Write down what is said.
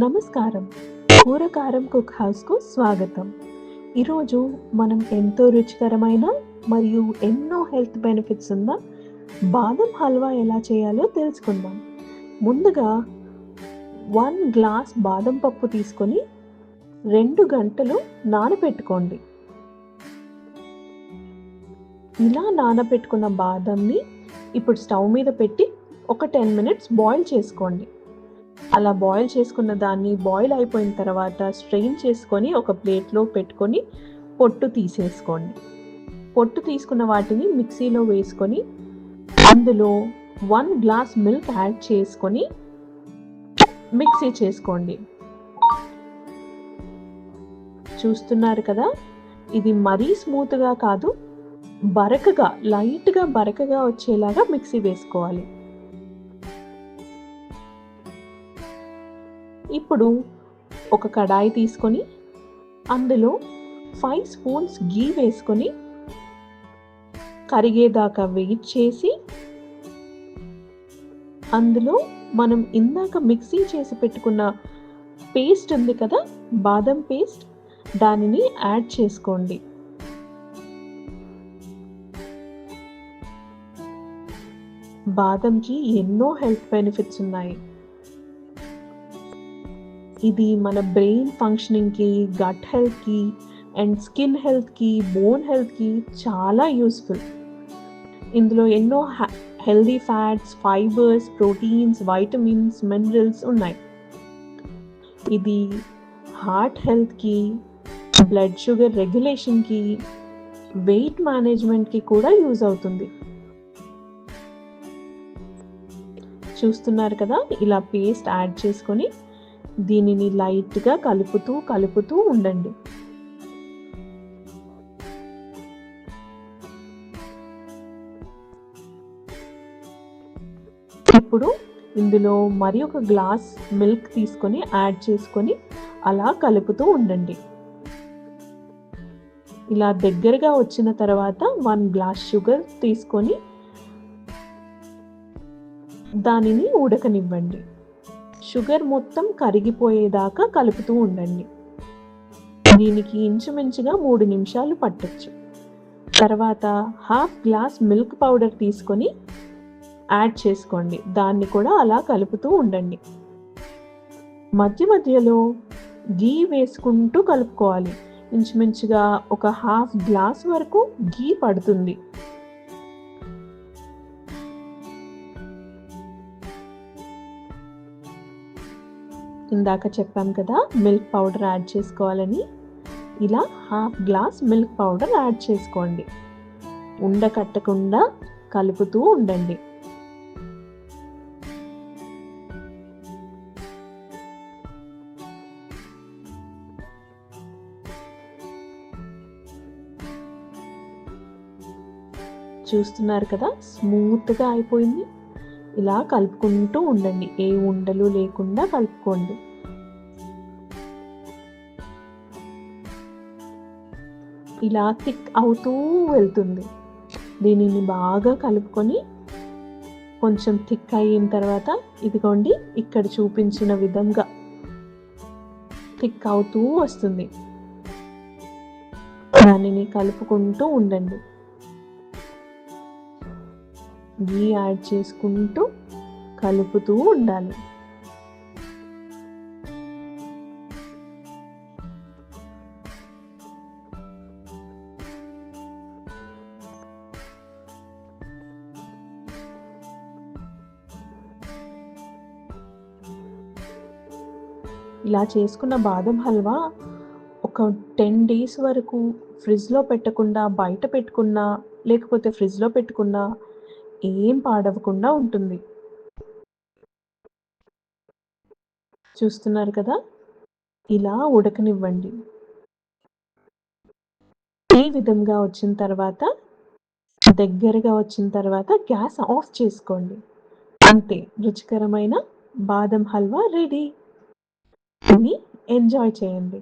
నమస్కారం. కూరకారం కుక్ హౌస్కు స్వాగతం. ఈరోజు మనం ఎంతో రుచికరమైన మరియు ఎన్నో హెల్త్ బెనిఫిట్స్ ఉన్న బాదం హల్వా ఎలా చేయాలో తెలుసుకుందాం. ముందుగా వన్ గ్లాస్ బాదం పప్పు తీసుకొని రెండు గంటలు నానబెట్టుకోండి ఇలా నానబెట్టుకున్న బాదంని ఇప్పుడు స్టవ్ మీద పెట్టి ఒక టెన్ మినిట్స్ బాయిల్ చేసుకోండి. అలా బాయిల్ చేసుకున్న దాన్ని బాయిల్ అయిపోయిన తర్వాత స్ట్రెయిన్ చేసుకొని ఒక ప్లేట్లో పెట్టుకొని పొట్టు తీసేసుకోండి. పొట్టు తీసుకున్న వాటిని మిక్సీలో వేసుకొని అందులో వన్ గ్లాస్ మిల్క్ యాడ్ చేసుకొని మిక్సీ చేసుకోండి. చూస్తున్నారు కదా? ఇది మరీ స్మూత్గా కాదు బరకగా లైట్గా బరకగా వచ్చేలాగా మిక్సీ వేసుకోవాలి. ఇప్పుడు ఒక కడాయి తీసుకొని అందులో ఫైవ్ స్పూన్స్ గీ వేసుకొని కరిగేదాకా వెయిట్ చేసి అందులో మనం ఇందాక మిక్సీ చేసి పెట్టుకున్న పేస్ట్ ఉంది కదా బాదం పేస్ట్ దానిని యాడ్ చేసుకోండి. బాదంకి ఎన్నో హెల్త్ బెనిఫిట్స్ ఉన్నాయి. ఇది మన బ్రెయిన్ ఫంక్షనింగ్కి గట్ హెల్త్కి అండ్ స్కిన్ హెల్త్కి బోన్ హెల్త్కి చాలా యూస్ఫుల్ ఇందులో ఎన్నో healthy fats fibres proteins vitamins minerals ఉన్నాయి. ఇది హార్ట్ హెల్త్కి బ్లడ్ షుగర్ రెగ్యులేషన్కి వెయిట్ మేనేజ్మెంట్కి కూడా యూజ్ అవుతుంది. చూస్తున్నారు కదా? ఇలా పేస్ట్ యాడ్ చేసుకొని దీనిని లైట్గా కలుపుతూ కలుపుతూ ఉండండి. ఇప్పుడు ఇందులో మరి ఒక గ్లాస్ మిల్క్ తీసుకొని యాడ్ చేసుకొని అలా కలుపుతూ ఉండండి. ఇలా దగ్గరగా వచ్చిన తర్వాత వన్ గ్లాస్ షుగర్ తీసుకొని దానిని ఉడకనివ్వండి. షుగర్ మొత్తం కరిగిపోయేదాకా కలుపుతూ ఉండండి. దీనికి ఇంచుమించుగా మూడు నిమిషాలు పట్టచ్చు. తర్వాత హాఫ్ గ్లాస్ మిల్క్ పౌడర్ తీసుకొని యాడ్ చేసుకోండి. దాన్ని కూడా అలా కలుపుతూ ఉండండి. మధ్య మధ్యలో గీ వేసుకుంటూ కలుపుకోవాలి. ఇంచుమించుగా ఒక హాఫ్ గ్లాస్ వరకు గీ పడుతుంది. ఇందాక చెప్పాం కదా మిల్క్ పౌడర్ యాడ్ చేసుకోవాలని. ఇలా half glass milk powder add చేసుకోండి. ఉండకట్టకుండా కలుపుతూ ఉండండి. చూస్తున్నారు కదా స్మూత్గా అయిపోయింది. ఇలా కలుపుకుంటూ ఉండండి. ఏ ఉండలు లేకుండా కలుపుకోండి. ఇలా థిక్ అవుతూ వెళ్తుంది. దీనిని బాగా కలుపుకొని కొంచెం థిక్ అయిన తర్వాత ఇదిగోండి ఇక్కడ చూపించిన విధంగా థిక్ అవుతూ వస్తుంది. దానిని కలుపుకుంటూ ఉండండి. గీ యాడ్ చేసుకుంటూ కలుపుతూ ఉండాలి. ఇలా చేసుకున్న బాదం హల్వా ఒక టెన్ డేస్ వరకు ఫ్రిడ్జ్లో పెట్టకుండా బయట పెట్టుకున్నా లేకపోతే ఫ్రిడ్జ్లో పెట్టుకున్నా ఏం పాడవకుండా ఉంటుంది. చూస్తున్నారు కదా? ఇలా ఉడకనివ్వండి. ఈ విధంగా వచ్చిన తర్వాత దగ్గరగా వచ్చిన తర్వాత గ్యాస్ ఆఫ్ చేసుకోండి. అంతే రుచికరమైన బాదం హల్వా రెడీ. అని ఎంజాయ్ చేయండి.